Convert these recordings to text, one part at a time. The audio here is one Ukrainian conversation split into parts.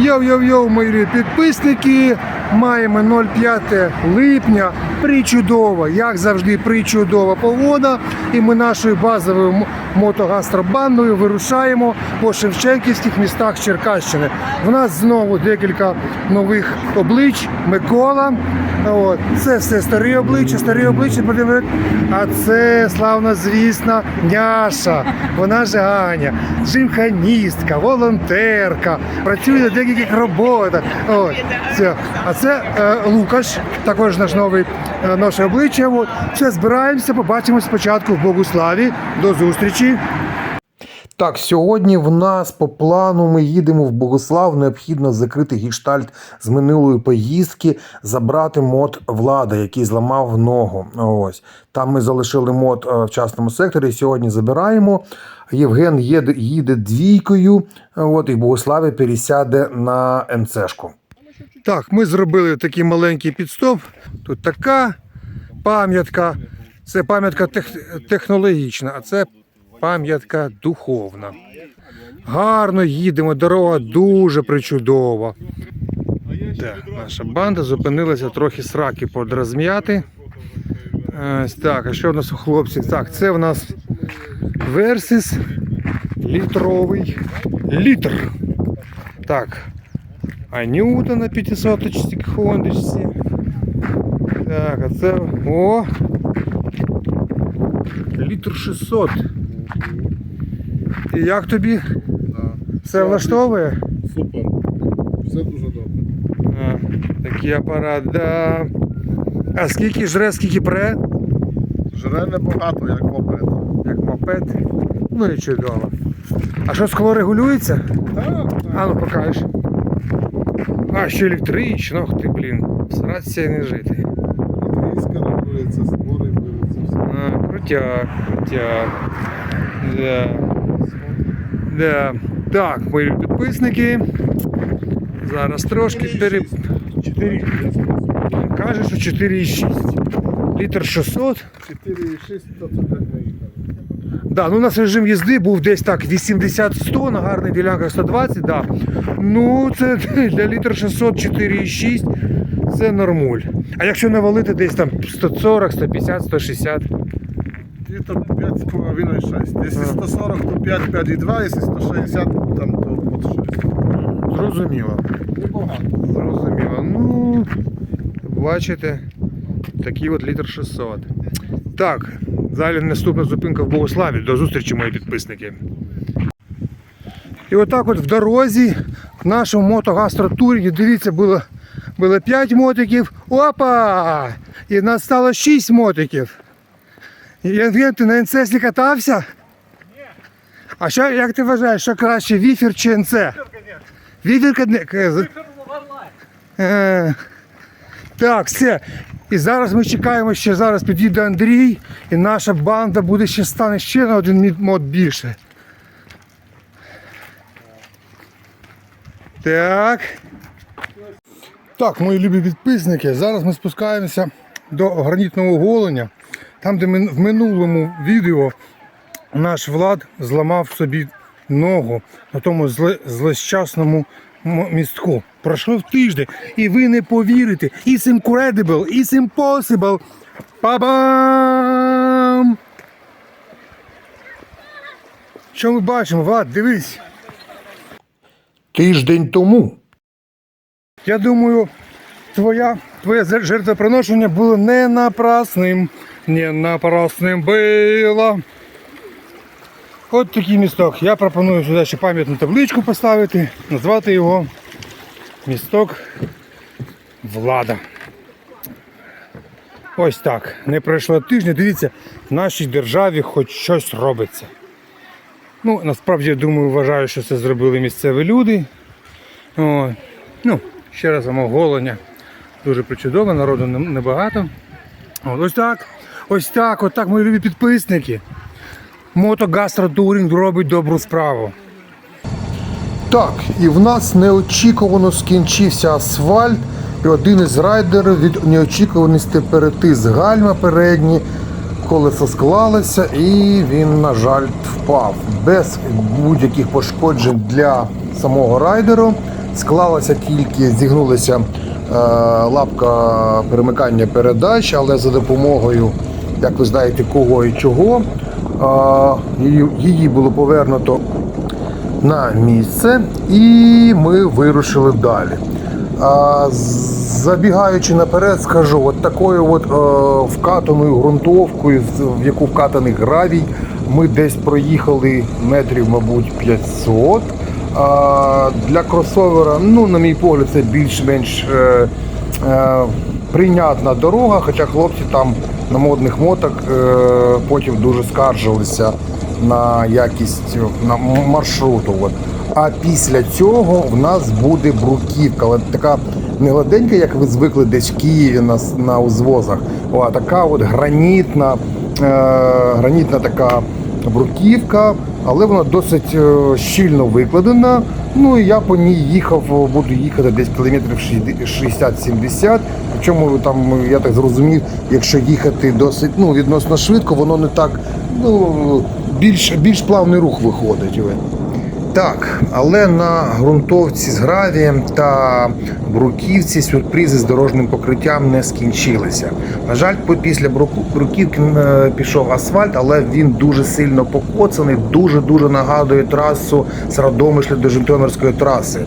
Йоу-йоу-йоу, мої підписники. Маємо 05 липня. Причудова, як завжди, причудова погода. І ми нашою базовою мотогастробандою вирушаємо по Шевченківських містах Черкащини. В нас знову декілька нових облич. Микола. От. Це все старі обличчя, старі обличчя. А це славно звісна Няша. Вона ж Аня, жимханістка, волонтерка, працює на деяких роботах. От. Це. А це е, Лукаш, також наш новий наше обличчя. От. Все, збираємося, побачимось спочатку в Богуславі. До зустрічі. Так, сьогодні в нас по плану ми їдемо в Богослав. Необхідно закрити гіштальт з минулої поїздки, забрати мод влада, який зламав ногу. Ось там ми залишили мод е, в частному секторі. Сьогодні забираємо. Євген їде, їде двійкою. От і в Богославі пересяде на МЦшку. Так, ми зробили такий маленький підстоп. Тут така пам'ятка. Це пам'ятка тех- технологічна, а це пам'ятка духовна. Гарно їдемо, дорога дуже причудова. Так, наша банда зупинилася трохи сраки подрозм'яти. Так, а що в нас у хлопців? Так, це в нас Версис літровий літр. Так, Анюта на 500 хондочці. Так, а це. О! Літр 600. І як тобі? Все влаштовує? Супер. Все дуже добре. А, такий апарат, да. А скільки жре, скільки пре? Жре небагато, як мопед. Як мопед. Ну і чудово. А що скло регулюється? Так, А ну покажеш. А, ще електрично, ох ти, блін. Всратися і не жити. Війська регулюється, створи регулюється, все. А, крутяк, крутяк. Да. Да. Так, мої підписники. Зараз трошки пере... 4, Каже, що 4,6. Літр 600. 4,6, то це. Да, ну у нас режим їзди був десь так 80-100, на гарних ділянках 120, да. Ну, це для літр 600 4,6 це нормуль. А якщо навалити десь там 140, 150, 160. Літр 5,5 6. Якщо 140, то 5, 5,2, якщо 160, там то от 6. Зрозуміло. Небагато. Зрозуміло. Ну, бачите, такий от літр 600. Так, далі наступна зупинка в Богославі. До зустрічі, мої підписники. І отак от в дорозі, в нашому мотогастротурі, дивіться, було, було 5 мотиків. Опа! І нас стало 6 мотиків. Євген, ти на НЦС катався? Ні. А що, як ти вважаєш, що краще, віфір чи НЦ? Віфір, звісно. Е, Так, все. І зараз ми чекаємо, що зараз підійде Андрій, і наша банда буде ще стане ще на один мод більше. Так. Так, мої любі підписники, зараз ми спускаємося до гранітного оголення, там, де ми в минулому відео наш Влад зламав собі ногу на тому злощасному містку. Пройшов тиждень, і ви не повірите. It's incredible, it's impossible. Па-бам! Що ми бачимо, Влад, дивись. Тиждень тому Я думаю, твоя, твоє жертвоприношення було не напрасним. Не напрасним було. От такий місток. Я пропоную сюди ще пам'ятну табличку поставити, назвати його місток Влада. Ось так. Не пройшло тижня. Дивіться, в нашій державі хоч щось робиться. Ну, насправді, я думаю, вважаю, що це зробили місцеві люди. О, ну, ще раз вам оголення. Дуже причудово, народу небагато. От, ось так. Ось так, от так, мої любі підписники. Мотогастротуринг робить добру справу. Так, і в нас неочікувано скінчився асфальт, і один із райдерів від неочікуваності перетис гальма передні, колесо склалося і він, на жаль, впав. Без будь-яких пошкоджень для самого райдеру. Склалася тільки, зігнулася е, лапка перемикання передач, але за допомогою, як ви знаєте, кого і чого, її, було повернуто на місце, і ми вирушили далі. Забігаючи наперед, скажу, от такою от е, вкатаною ґрунтовкою, в- яку вкатаний гравій, ми десь проїхали метрів, мабуть, 500. А, для кросовера, ну, на мій погляд, це більш-менш е, е, прийнятна дорога, хоча хлопці там на модних мотах е, потім дуже скаржилися на якість на маршруту. От. А після цього в нас буде бруківка, така не гладенька, як ви звикли десь в Києві на, на узвозах, а така от гранітна, е, гранітна така бруківка, але вона досить е, щільно викладена. Ну і я по ній їхав, буду їхати десь кілометрів 60-70. Причому там, я так зрозумів, якщо їхати досить ну, відносно швидко, воно не так, ну, більш, більш плавний рух виходить. Так, але на ґрунтовці з гравієм та бруківці сюрпризи з дорожнім покриттям не скінчилися. На жаль, після бруківки е, пішов асфальт, але він дуже сильно покоцаний, дуже-дуже нагадує трасу з Радомишля до Житомирської траси.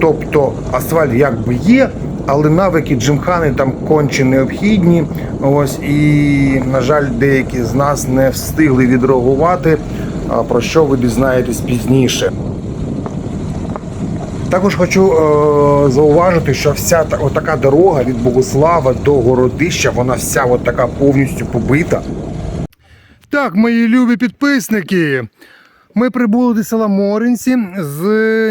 Тобто асфальт якби є, але навики джимхани там конче необхідні. Ось і, на жаль, деякі з нас не встигли відреагувати, про що ви дізнаєтесь пізніше. Також хочу е, зауважити, що вся та, отака дорога від Богослава до Городища, вона вся от така повністю побита. Так, мої любі підписники. Ми прибули до села Моринці з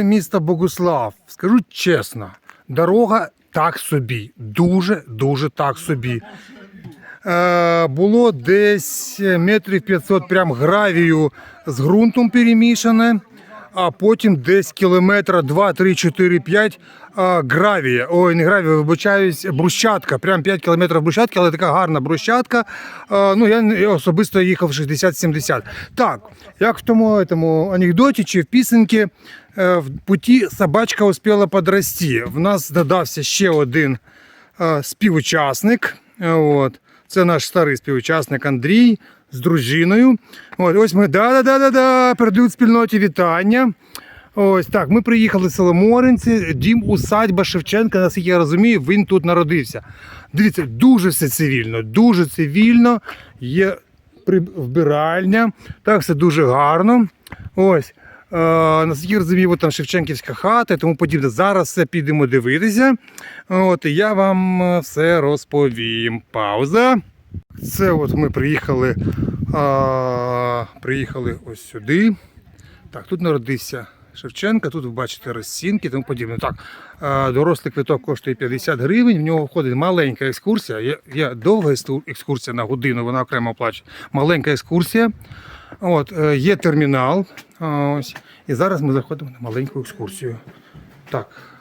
міста Богуслав. Скажу чесно, дорога так собі, дуже дуже так собі. Е, було десь метрів 500 прям гравію з ґрунтом перемішане, а потім десь кілометра 2, 3, 4, 5 е, гравія. Ой, не гравія, вибачаюсь, брусчатка. Прям 5 кілометрів брусчатки, але така гарна брусчатка. Ну, я особисто їхав 60-70. Так, як в тому, тому анекдоті чи в пісеньки, е, в путі собачка успіла подрасти. В нас додався ще один е, співучасник. От. Це наш старий співучасник Андрій з дружиною. От, ось ми да-да-да-да-да, передають спільноті вітання. Ось так, ми приїхали в село Моринці, дім усадьба Шевченка, наскільки я розумію, він тут народився. Дивіться, дуже все цивільно, дуже цивільно. Є вбиральня, так все дуже гарно. Ось. Е, наскільки розумію, там Шевченківська хата і тому подібне. Зараз все підемо дивитися. От, і я вам е, все розповім. Пауза. Це от ми приїхали, а, приїхали ось сюди. Так, тут народився Шевченка, тут ви бачите розцінки і тому подібне. Так, е, дорослий квиток коштує 50 гривень, в нього входить маленька екскурсія. Є, є довга екскурсія на годину, вона окремо оплачує. Маленька екскурсія. От, е, є термінал. Ось, і зараз ми заходимо на маленьку екскурсію. Так.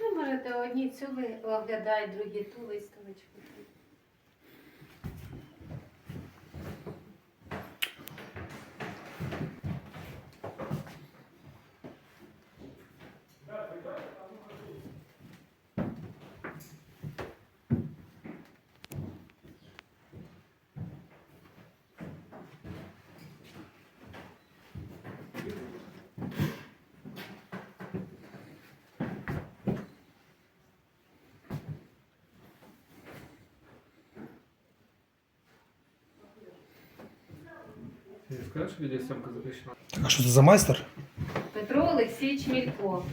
Ну, можете одні цю ви оглядають, другі ту виставочку. Скажешь, что видеосъемка запрещена? А що це за майстер? Петро Олексійович Мілько.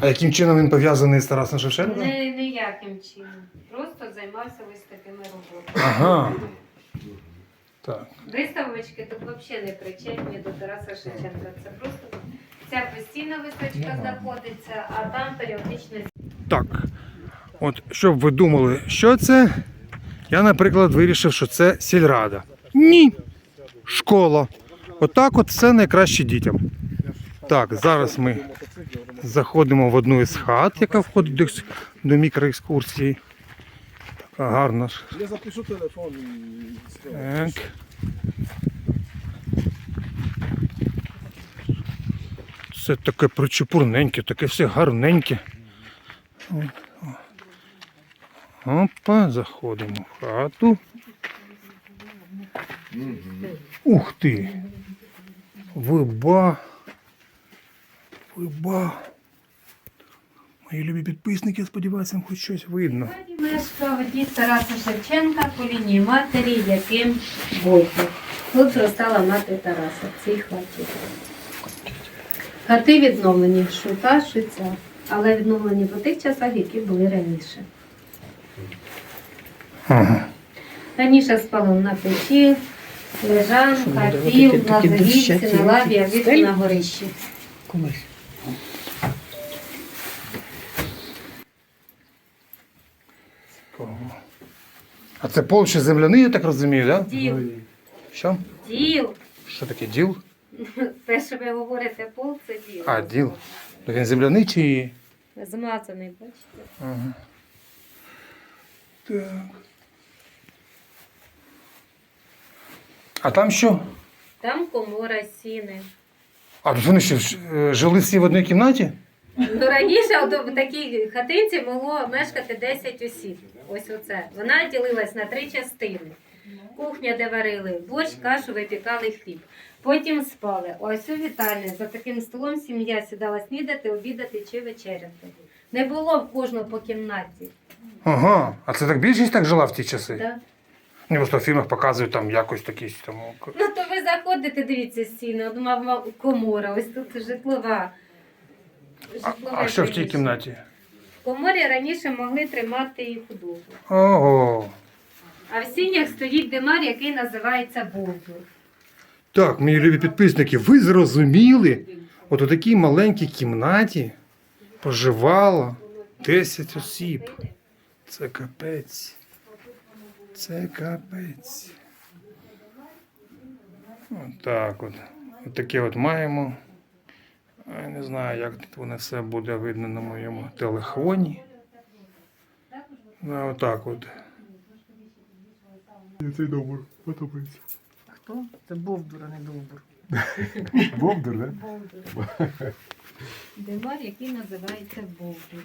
А яким чином він пов'язаний з Тарасом Шевченком? Не, ніяким чином. Просто займався ось такими роботами. Ага. Так. Виставочки тут взагалі не причетні до Тараса Шевченка. Це просто ця постійна виставочка знаходиться, а там періодично Так. От, щоб ви думали, що це, я, наприклад, вирішив, що це сільрада. Ні. Школа. Отак от все найкраще дітям. Так, зараз ми заходимо в одну із хат, яка входить до, мікроекскурсії. Така гарна ж. Я запишу телефон. Так. Це таке причепурненьке, таке все гарненьке. Опа, заходимо в хату. Ух ти! Виба. Виба. Мої любі підписники, сподіваюся, вам хоч щось видно. Мешкав дід Тараса Шевченка по лінії матері, яким Бойко. Тут зростала мати Тараса в цій хаті. Хати відновлені, що та, що ця, але відновлені по тих часах, які були раніше. Ага. Раніше спали на печі, лежанка, піл, на завівці, на лаві, а на горищі. А це пол ще земляний, я так розумію, так? Да? Діл, Що? діл. Що таке діл? Те, що ви говорите, пол, це діл. А, діл. То Він земляний чи. Змазаний, бачите? Ага. Так. А там що? Там комора сіни. А тут вони що, е, жили всі в одній кімнаті? Ну раніше в такій хатинці могло мешкати 10 осіб. Ось оце. Вона ділилась на три частини. Кухня, де варили борщ, кашу, випікали хліб. Потім спали. Ось у вітальні за таким столом сім'я сідала снідати, обідати чи вечеряти. Не було в кожного по кімнаті. Ага. А це так більшість так жила в ті часи? Да? Ну, просто в фільмах показують там якось такі там. Ну то ви заходите, дивіться стіни, от мама комора, ось тут житлова. А, житлове а що в тій приміщення. кімнаті? В коморі раніше могли тримати і худобу. Ого. А в сінях стоїть димар, який називається бовдур. Так, мої любі підписники, ви зрозуміли? От у такій маленькій кімнаті проживало 10 осіб. Це капець. Це капець. От так от. От таке от маємо. Я не знаю, як тут воно все буде видно на моєму телефоні. Ну, отак от. Цей добур подобається. Хто? Це Бовдур, а не Довбур. Бовдур, да? Димар, який називається бовдур.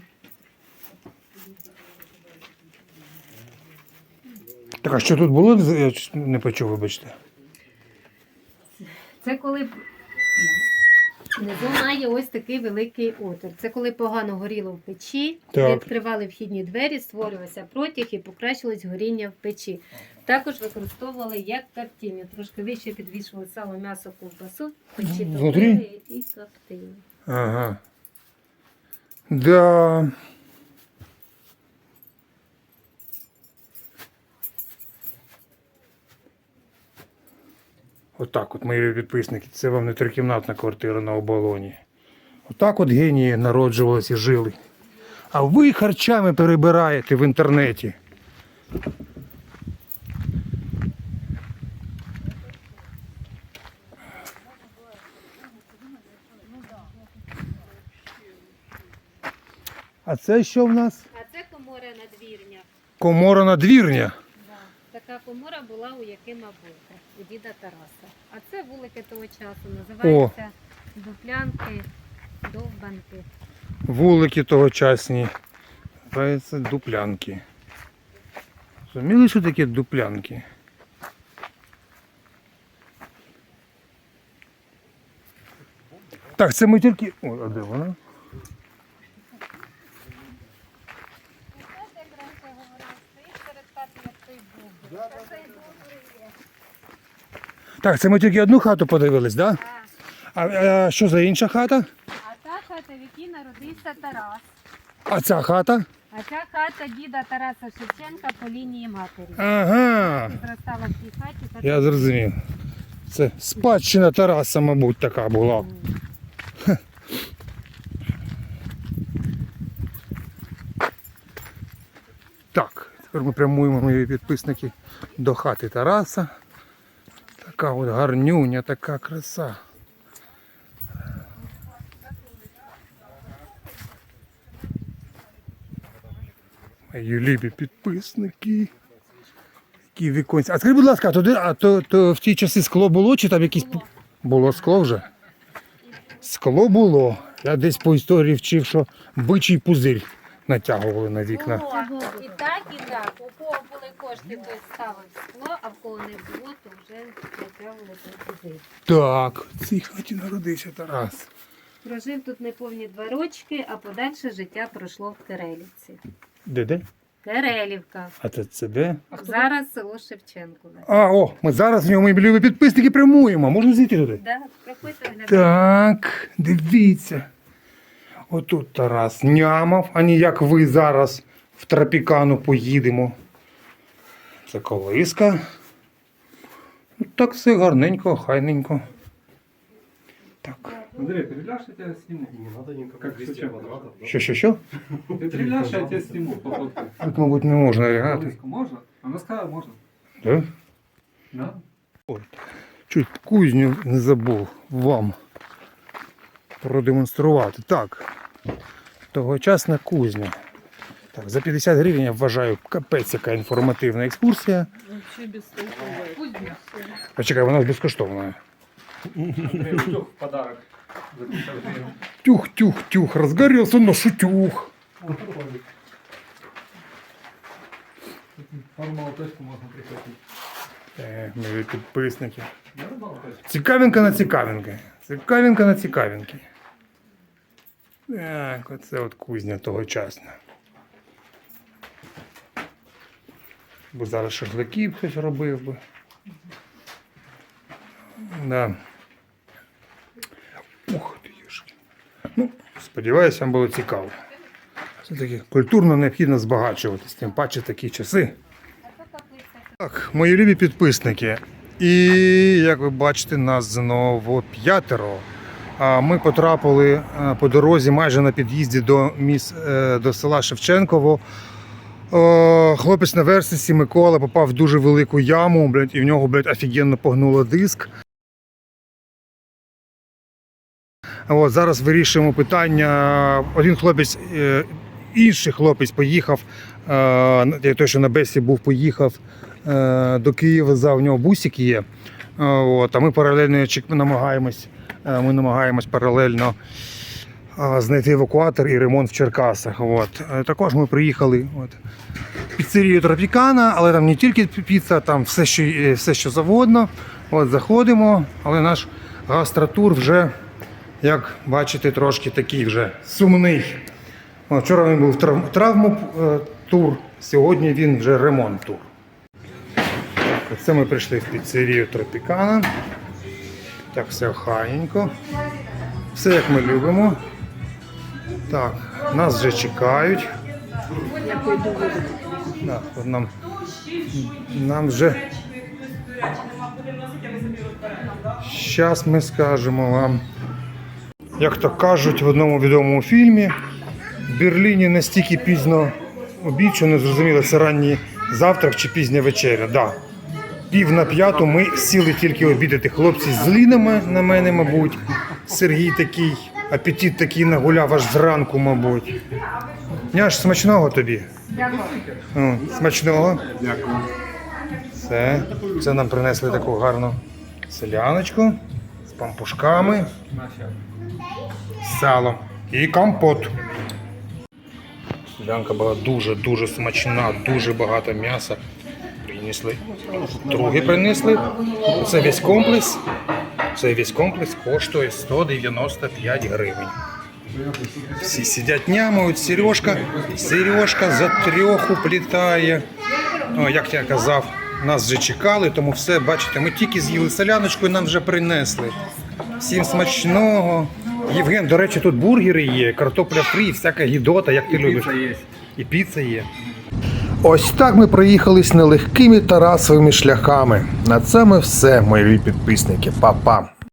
Так, а що тут було? Я не почув, вибачте. Це коли внизу має ось такий великий отвір. Це коли погано горіло в печі, Так. відкривали вхідні двері, створювався протяг і покращилось горіння в печі. Також використовували як коптильню. Трошки вище підвішували сало, м'ясо, ковбасу, печі Внутрі? топили і коптили. Ага. Да. Отак от, мої підписники, це вам не трикімнатна квартира на оболоні. Отак от генії народжувалися і жили. А ви харчами перебираєте в інтернеті. А це що в нас? А це комора надвірня. Комора надвірня. Така комора була у Якима Бойка, у діда Тараса. А це вулики того часу називаються дуплянки, довбанки. Вулики тогочасні. Називаються дуплянки. Розуміли, що таке дуплянки? Так, це ми тільки. Ой, а де вона? Так, це ми тільки одну хату подивились, так? Да? А, а що за інша хата? А та хата, в якій народився Тарас. А ця хата? А ця хата діда Тараса Шевченка по лінії матері. Ага. Зростала в цій хаті. та Я зрозумів. Це спадщина Тараса, мабуть, така була. Так, тепер ми прямуємо мої підписники до хати Тараса. Така от гарнюня, така краса. Мої любі підписники. Які віконці. А скажіть, будь ласка, а, туди, а то, то в ті часи скло було чи там якісь. п- Було скло вже? Скло було. Я десь по історії вчив, що бичий пузир натягували на вікна. Було. І так, і так. У кого були кошти, той ставив скло, а в кого не було, то вже натягували туди. Так, в цій хаті народився Тарас. Прожив тут неповні два рочки, а подальше життя пройшло в Керелівці. Де де? Керелівка. А це, це де? Зараз село Шевченкове. А, о, ми зараз в ньому і підписники прямуємо. Можна зійти туди? Да, проходьте. Так, дивіться. Отут Тарас нямав, а не як ви зараз в тропікану поїдемо. Це колиска. Ну, Так все гарненько, хайненько. Так. Андрей, ты ляжь, я тебя сниму. Не надо никакого как Що, що, що? Ты ляжь, я тебя сниму, пофоткаю. Тут, мабуть, не можна лягати. Колыску Можно? Она сказала, можно. Да? Да? Чуть кузню не забув вам продемонструвати. Так. Тогочасна кузня. Так, за 50 гривень я вважаю капець, яка інформативна екскурсія. Почекай, вона ж безкоштовна. Андрей, утюг в подарок. За 50 гривен. Тюх, тюх, тюх, розгорівся наш утюг. Пару молоточку можно прихватить. Е, мої підписники. Цікавинка на цікавинки. Цікавинка на цікавинки. Так, оце от кузня тогочасна. Бо зараз шашликів хтось робив би. Да. Ух ти юшки. Ну, сподіваюся, вам було цікаво. Все-таки культурно необхідно збагачуватись, тим паче такі часи. Так, мої любі підписники. І як ви бачите, нас знову п'ятеро. Ми потрапили е, по дорозі майже на під'їзді до міс, е, до села Шевченково. Е, Хлопець на версисі Микола попав в дуже велику яму, блядь, і в нього блядь, офігенно погнуло диск. От, зараз вирішуємо питання. Один хлопець, інший хлопець поїхав, той, що на Бесі був, поїхав до Києва за в нього бусик є. От, а ми паралельно намагаємось, ми намагаємось паралельно е, знайти евакуатор і ремонт в Черкасах. От. Е, Також ми приїхали от, піцерію Тропікана, але там не тільки піца, там все, що, е, все, що завгодно. От, заходимо, але наш гастротур вже, як бачите, трошки такий вже сумний. От, Вчора він був трав- травму-тур, сьогодні він вже ремонт-тур. Це ми прийшли в піцерію Тропікана. Так, все охайненько. Все як ми любимо. Так, нас вже чекають. Так, от нам, нам вже. Зараз ми скажемо вам. Як то кажуть в одному відомому фільмі, в Берліні настільки пізно обід, що не зрозуміло, це ранній завтрак чи пізня вечеря. Да. Пів на п'яту ми сіли тільки обідати. Хлопці злі на на мене, мабуть. Сергій такий, апетит такий нагуляв аж зранку, мабуть. Няш, смачного тобі. Дякую. Смачного. Дякую. Все. Це нам принесли таку гарну селяночку з пампушками, з салом і компот. Селянка була дуже-дуже смачна, дуже багато м'яса. Принесли. Друге принесли. Це весь комплекс. Це весь комплекс коштує 195 гривень. Всі сидять нямають, Сережка, Сережка за трьох уплітає. О, як я казав, нас вже чекали, тому все, бачите, ми тільки з'їли соляночку і нам вже принесли. Всім смачного. Євген, до речі, тут бургери є, картопля фрі, всяка гідота, як ти любиш. І піца є. Ось так ми проїхались нелегкими Тарасовими шляхами. На це ми все, мої підписники. Па-па.